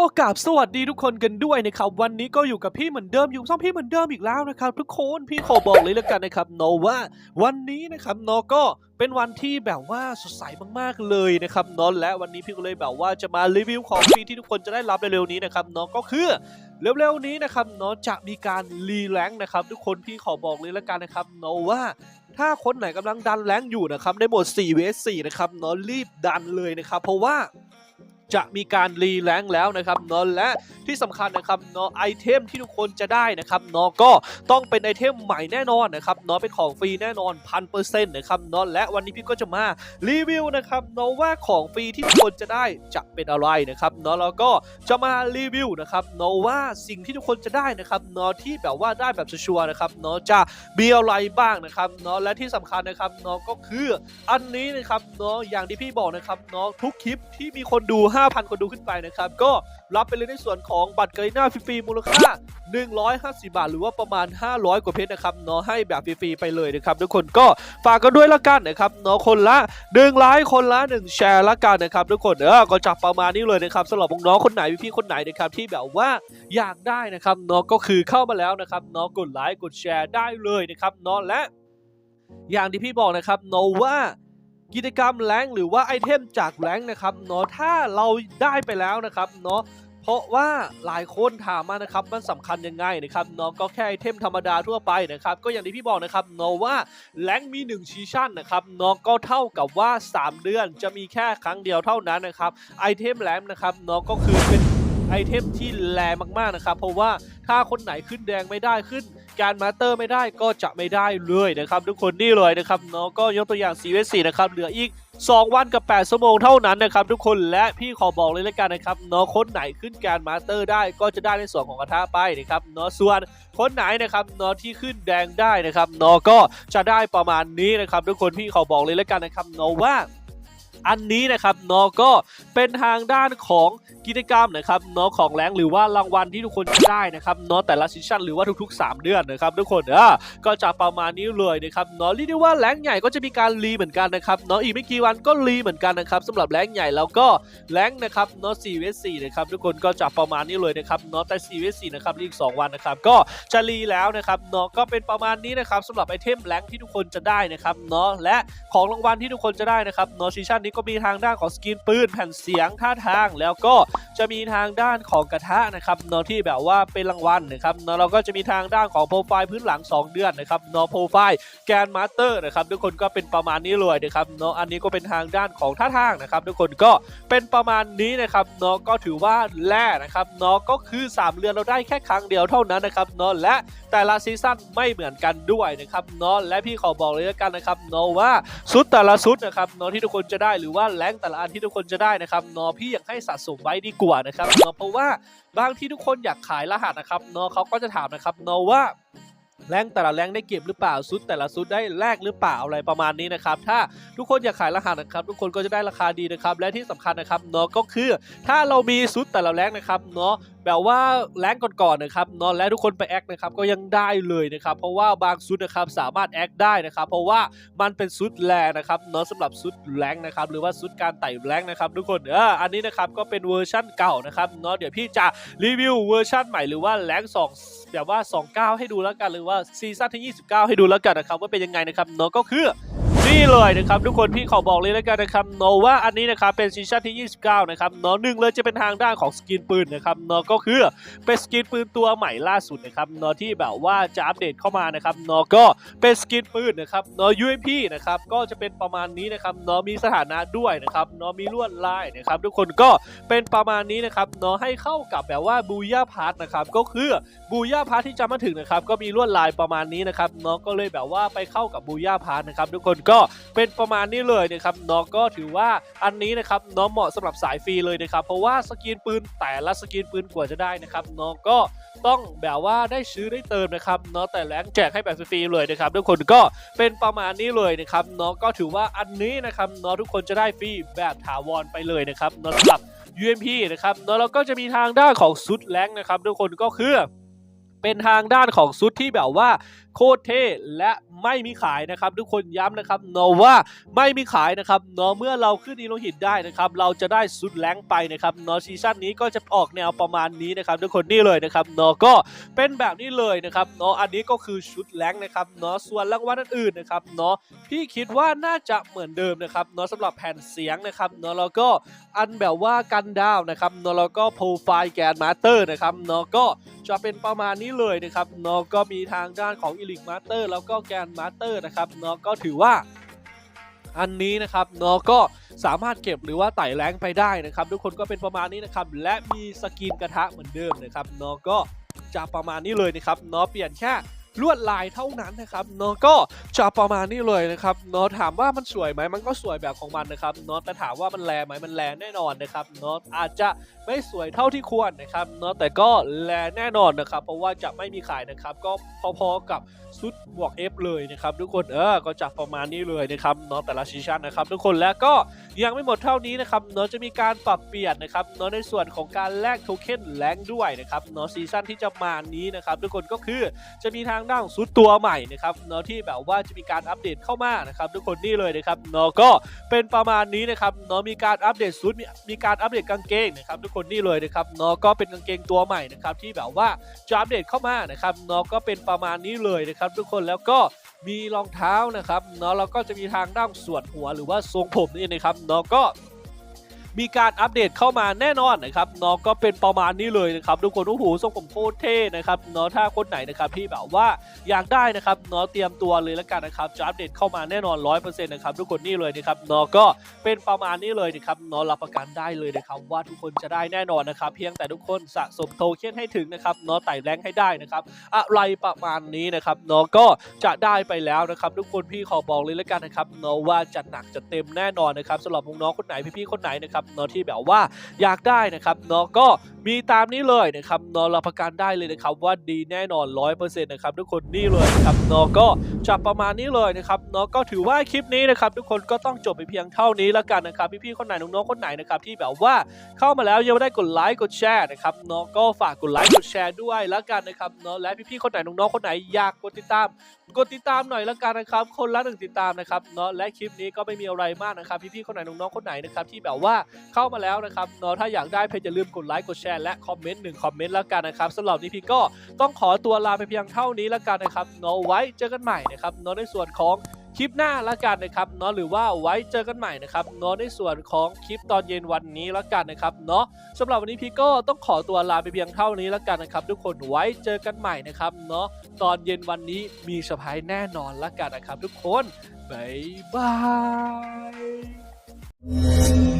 ก็กราบสวัสดีทุกคนกันด้วยนะครับวันนี้ก็อยู่กับพี่เหมือนเดิมอยู่ช่องพี่เหมือนเดิมอีกแล้วนะครับทุกคนพี่ขอบอกเลยแล้วกันนะครับโนว่าวันนี้นะครับโนก็เป็นวันที่แบบว่าสดใสมากๆเลยนะครับโนและวันนี้พี่ก็เลยแบบว่าจะมารีวิวของฟรีที่ทุกคนจะได้รับเร็วๆนี้นะครับโนก็คือเร็วๆนี้นะครับโนจะมีการรีแลงค์นะครับ ทุกคนพี่ขอบอกเลยแล้วกันนะครับโนว่าถ้าคนไหนกำลังดันแรงอยู่นะครับในโหมด4 vs 4นะครับเนาะรีบดันเลยนะครับเพราะว่า จะมีการรีแรงค์แล้วนะครับเนาะและที่สำคัญนะครับเนาะไอเทมที่ทุกคนจะได้นะครับเนาะก็ต้องเป็นไอเทมใหม่แน่นอนนะครับเนาะเป็นของฟรีแน่นอนพันเปอร์เซ็นต์นะครับเนาะและวันนี้พี่ก็จะมารีวิวนะครับเนาะว่าของฟรีที่ทุกคนจะได้จะเป็นอะไรนะครับเนาะแล้วก็จะมารีวิวนะครับเนาะว่าสิ่งที่ทุกคนจะได้นะครับเนาะที่แบบว่าได้แบบชัวร์นะครับเนาะจะมีอะไรบ้างนะครับเนาะและที่สำคัญนะครับเนาะก็คืออันนี้นะครับเนาะอย่างที่พี่บอกนะครับเนาะทุกคลิปที่มีคนดู5,000 คนดูขึ้นไปนะครับ ก็รับไปเลยในส่วนของบัตรเกยหน้าฟรีๆมูลค่า 150 บาท หรือว่าประมาณ 500 กว่าเพชรนะครับเนาะให้แบบฟรีๆไปเลยนะครับทุกคนก็ฝากกันด้วยละกันนะครับเนาะคนละ1ไลค์คนละ 1 แชร์ละกันนะครับทุกคนเออก็จับประมาณนี้เลยนะครับสำหรับน้องคนไหนพี่ๆคนไหนนะครับที่แบบว่าอยากได้นะครับเนาะก็คือเข้ามาแล้วนะครับเนาะกดไลค์กดแชร์ได้เลยนะครับเนาะและอย่างที่พี่บอกนะครับเนาะว่า กิจกรรมแรงหรือว่าไอเทมจากแรงนะครับเนาะถ้าเราได้ไปแล้วนะครับเนาะเพราะว่าหลายคนถามมานะครับมันสำคัญยังไงนะครับเนาะก็แค่ไอเทมธรรมดาทั่วไปนะครับก็อย่างที่พี่บอกนะครับเนาะว่าแรงมี1ซีชั่นนะครับเนาะก็เท่ากับว่า 3 เดือนจะมีแค่ครั้งเดียวเท่านั้นนะครับไอเทมแรงนะครับเนาะก็คือเป็น ไอเทมที่แรงมากๆนะครับ เพราะว่าถ้าคนไหนขึ้นแดงไม่ได้ขึ้นการมาสเตอร์ไม่ได้ก็จะไม่ได้เลยนะครับทุกคนนี่เลยนะครับเนาะก็ยกตัวอย่าง4 v 4นะครับเหลืออีก 2 วันกับ8ชั่วโมงเท่านั้นนะครับทุกคนและพี่ขอบอกเลยแล้วกันนะครับเนาะคนไหนขึ้นการมาสเตอร์ได้ก็จะได้ในส่วนของกระทะไปนะครับเนาะส่วนคนไหนนะครับเนาะที่ขึ้นแดงได้นะครับเนาะก็จะได้ประมาณนี้นะครับทุกคนพี่ขอบอกเลยแล้วกันนะครับเนาะว่า อันนี้นะครับเนาะก็เป็นทางด้านของกิจกรรมนะครับเนาะของแรงหรือว่ารางวัลที่ทุกคนจะได้นะครับเนาะแต่ละซีชั่นหรือว่าทุกๆ 3 เดือนนะครับทุกคนเออก็จะประมาณนี้เลยนะครับเนาะเรียกได้ว่าแรงใหญ่ก็จะมีการรีเหมือนกันนะครับเนาะอีกไม่กี่วันก็รีเหมือนกันนะครับสำหรับแรงใหญ่แล้วก็แรงนะครับเนาะ4 v 4นะครับทุกคนก็จะประมาณนี้เลยนะครับเนาะแต่4 v 4นะครับอีก 2 วันนะครับก็จะรีแล้วนะครับเนาะก็เป็นประมาณนี้นะครับสำหรับไอเทมแรงที่ทุกคนจะได้นะครับเนาะและของรางวัลที่ทุกคนจะได้นะครับเนาะซีชั่นนี้ก็มีทางด้านของสกินปืนแผ่นเสียงท่าทางแล้วก็ จะมีทางด้านของกระทะนะครับเนาะที่แบบว่าเป็นรางวัลนะครับเนาะเราก็จะมีทางด้านของโปรไฟล์พื้นหลัง 2 เดือนนะครับเนาะโปรไฟล์แกนมาสเตอร์นะครับทุกคนก็เป็นประมาณนี้เลยนะครับเนาะอันนี้ก็เป็นทางด้านของท่าทางนะครับทุกคนก็เป็นประมาณนี้นะครับเนาะก็ถือว่าแร่นะครับเนาะก็คือ 3เรือนเราได้แค่ครั้งเดียวเท่านั้นนะครับเนาะและแต่ละซีซั่นไม่เหมือนกันด้วยนะครับเนาะและพี่ขอบอกเลยแล้วกันนะครับเนาะว่าชุดแต่ละชุดนะครับเนาะที่ทุกคนจะได้หรือว่าแรงแต่ละอันที่ทุกคนจะได้นะครับเนาะพี่อยากให้สะสมไว้ดีกว่านะครับเนาะเพราะว่าบางที่ทุกคนอยากขายรหัสนะครับเนาะเขาก็จะถามนะครับเนาะว่าแรงแต่ละแรงได้เก็บหรือเปล่าซุดแต่ละซุดได้แลกหรือเปล่าอะไรประมาณนี้นะครับ ถ้าทุกคนอยากขายรหัสนะครับ ทุกคนก็จะได้ราคาดีนะครับ และที่สำคัญนะครับเนาะก็คือ ถ้าเรามีซุดแต่ละแรงนะครับเนาะแบบว่าแรงก่อนๆนะครับนาะและทุกคนไปแอคนะครับก็ยังได้เลยนะครับเพราะว่าบางชุดนะครับสามารถแอคได้นะครับเพราะว่ามันเป็นชุดแรงนะครับเนาะสำหรับชุดแรงนะครับหรือว่าชุดการไต่แรงนะครับทุกคนเอออันนี้นะครับก็เป็นเวอร์ชั่นเก่านะครับเนาะเดี๋ยวพี่จะรีวิวเวอร์ชั่นใหม่หรือว่าแรง2แบบว่า 29 ให้ดูแล้วกันหรือว่าซีซั่นที่ 29 ให้ดูแล้วกันนะครับว่าเป็นยังไงนะครับเนาะก็คือ นี่เลยนะครับทุกคนพี่ขอบอกเลยแล้วกันนะครับโนว่าอันนี้นะครับเป็นซีซั่นที่ 29 นะครับเนาะหนึ่งเลยจะเป็นทางด้านของสกินปืนนะครับเนาะก็คือเป็นสกินปืนตัวใหม่ล่าสุดนะครับเนาะที่แบบว่าจะอัปเดตเข้ามานะครับเนาะก็เป็นสกินปืนนะครับเนาะ UMP นะครับก็จะเป็นประมาณนี้นะครับเนาะมีสถานะด้วยนะครับเนาะมีลวดลายนะครับทุกคนก็เป็นประมาณนี้นะครับเนาะให้เข้ากับแบบว่าบูย่าพาร์ทนะครับก็คือบูย่าพาร์ทที่จะมาถึงนะครับก็มีลวดลายประมาณนี้นะครับเนาะก็เลยแบบว่าไปเข้ากับบูย่าพาร์ทนะครับทุกคนก็เป็นประมาณนี้เลยนะครับน้องก็ถือว่าอันนี้นะครับน้องเหมาะสำหรับสายฟรีเลยนะครับเพราะว่าสกินปืนแต่ละสกินปืนกว่าจะได้นะครับน้องก็ต้องแบบว่าได้ซื้อได้เติมนะครับเนาะแต่แรงแจกให้แบบฟรีๆเลยนะครับทุกคนก็เป็นประมาณนี้เลยนะครับน้องก็ถือว่าอันนี้นะครับน้องทุกคนจะได้ฟรีแบบถาวรไปเลยนะครับเนาะสำหรับ UMP นะครับเนาะแล้วก็จะมีทางด้านของซุดแรงนะครับทุกคนก็คือ เป็นทางด้านของซุดที่แบบว่าโคตรเท่และไม่มีขายนะครับ ทุกคนย้ำนะครับเนาะว่าไม่มีขายนะครับเนาะเมื่อเราขึ้นอีโลหิตได้นะครับ เราจะได้ซุดแรงไปนะครับเนาะซีซั่นนี้ก็จะออกแนวประมาณนี้นะครับ ทุกคนนี่เลยนะครับเนาะก็เป็นแบบนี้เลยนะครับเนาะอันนี้ก็คือชุดแรงนะครับเนาะส่วนรางวัลอื่นๆนะครับเนาะพี่คิดว่าน่าจะเหมือนเดิมนะครับเนาะสำหรับแผ่นเสียงนะครับเนาะแล้วก็อันแบบว่ากันดาวนะครับเนาะแล้วก็โปรไฟล์แกนมาสเตอร์นะครับเนาะก็ จะเป็นประมาณนี้เลยนะครับเนาะก็มีทางด้านของอีลิกมาสเตอร์แล้วก็แกนมาสเตอร์นะครับเนาะก็ถือว่าอันนี้นะครับเนาะก็สามารถเก็บหรือว่าไต่แรงไปได้นะครับ ทุกคนก็เป็นประมาณนี้นะครับ และมีสกินกระทะเหมือนเดิมนะครับเนาะก็จะประมาณนี้เลยนะครับเนาะเปลี่ยนแค่ ลวดลายเท่านั้นนะครับเนาะก็จะประมาณนี้เลยนะครับเนาะถามว่ามันสวยไหมมันก็สวยแบบของมันนะครับเนาะแต่ถามว่ามันแลไหมมันแลแน่นอนนะครับเนาะอาจจะไม่สวยเท่าที่ควรนะครับเนาะแต่ก็แลแน่นอนนะครับ เพราะว่าจะไม่มีขายนะครับ ก็พอๆกับชุดบวก F เลยนะครับทุกคนเออก็จะประมาณนี้เลยนะครับเนาะแต่ละซีชั่นนะครับทุกคนแล้วก็ยังไม่หมดเท่านี้นะครับเนาะจะมีการปรับเปลี่ยนนะครับเนาะในส่วนของการแลกโทเค็นแรงด้วยนะครับเนาะซีซั่นที่จะมานี้นะครับทุกคนก็คือจะมีทางด้านของชุดตัวใหม่นะครับเนาะที่แบบว่าจะมีการอัปเดตเข้ามานะครับทุกคนนี่เลยนะครับเนาะก็เป็นประมาณนี้นะครับเนาะมีการอัปเดตชุดมีมีการอัปเดตกางเกงนะครับทุกคนนี่เลยนะครับเนาะก็เป็นกางเกงตัวใหม่นะครับที่แบบว่าจะอัปเดตเข้ามานะครับเนาะก็เป็นประมาณนี้เลยนะครับทุกคนแล้วก็มีรองเท้านะครับเนาะแล้วก็จะมีทางด้านส่วนหัวหรือว่าทรงผมนี่นะครับเนาะก็ มีการอัปเดตเข้ามาแน่นอนนะครับเนาะก็เป็นประมาณนี้เลยนะครับทุกคนโอ้โหทรงผมโคตรเท่นะครับเนาะถ้าคนไหนนะครับที่แบบว่าอยากได้นะครับเนาะเตรียมตัวเลยแล้วกันนะครับจะอัปเดตเข้ามาแน่นอน100%นะครับทุกคนนี่เลยนะครับเนาะก็เป็นประมาณนี้เลยนะครับเนาะรับประกันได้เลยนะครับว่าทุกคนจะได้แน่นอนนะครับเพียงแต่ทุกคนสะสมโทเค็นให้ถึงนะครับเนาะไต่แรงให้ได้นะครับอะไรประมาณนี้นะครับเนาะก็จะได้ไปแล้วนะครับทุกคนพี่ขอบอกเลยแล้วกันนะครับเนาะว่าจะหนักจะเต็มแน่นอนนะครับสำหรับน้องๆคนไหนพี่ๆคนไหนนะครับเนาะที่แบบว่าอยากได้นะครับเนาะก็มีตามนี้เลยนะครับเนาะรับประกันได้เลยนะครับว่าดีแน่นอน 100%นะครับทุกคนนี่เลยนะครับเนาะก็จะประมาณนี้เลยนะครับเนาะก็ถือว่าคลิปนี้นะครับทุกคนก็ต้องจบไปเพียงเท่านี้แล้วกันนะครับพี่ๆคนไหนน้องๆคนไหนนะครับที่แบบว่าเข้ามาแล้วยังไม่ได้กดไลค์กดแชร์นะครับเนาะก็ฝากกดไลค์กดแชร์ด้วยแล้วกันนะครับเนาะและพี่ๆคนไหนน้องๆคนไหนอยากกดติดตามกดติดตามหน่อยแล้วกันนะครับ คนละหนึ่งติดตามนะครับเนาะและคลิปนี้ก็ไม่มีอะไรมากนะครับ พี่ๆคนไหนน้องๆคนไหนนะครับที่แบบว่าเข้ามาแล้วนะครับเนาะถ้าอยากได้เพจอย่าลืมกดไลค์กดแชร์และคอมเมนต์หนึ่งคอมเมนต์แล้วกันนะครับสำหรับนี้พี่ก็ต้องขอตัวลาไปเพียงเท่านี้แล้วกันนะครับเนาะไว้เจอกันใหม่นะครับเนาะในส่วนของคลิปหน้าละกันนะครับเนาะหรือว่าไว้เจอกันใหม่นะครับเนาะในส่วนของคลิปตอนเย็นวันนี้ละกันนะครับเนาะสำหรับวันนี้พี่ก็ต้องขอตัวลาไปเพียงเท่านี้ละกันนะครับ ทุกคนไว้เจอกันใหม่นะครับเนาะตอนเย็นวันนี้มีเซอร์ไพรส์แน่นอนละกันนะครับ ทุกคนบ๊ายบาย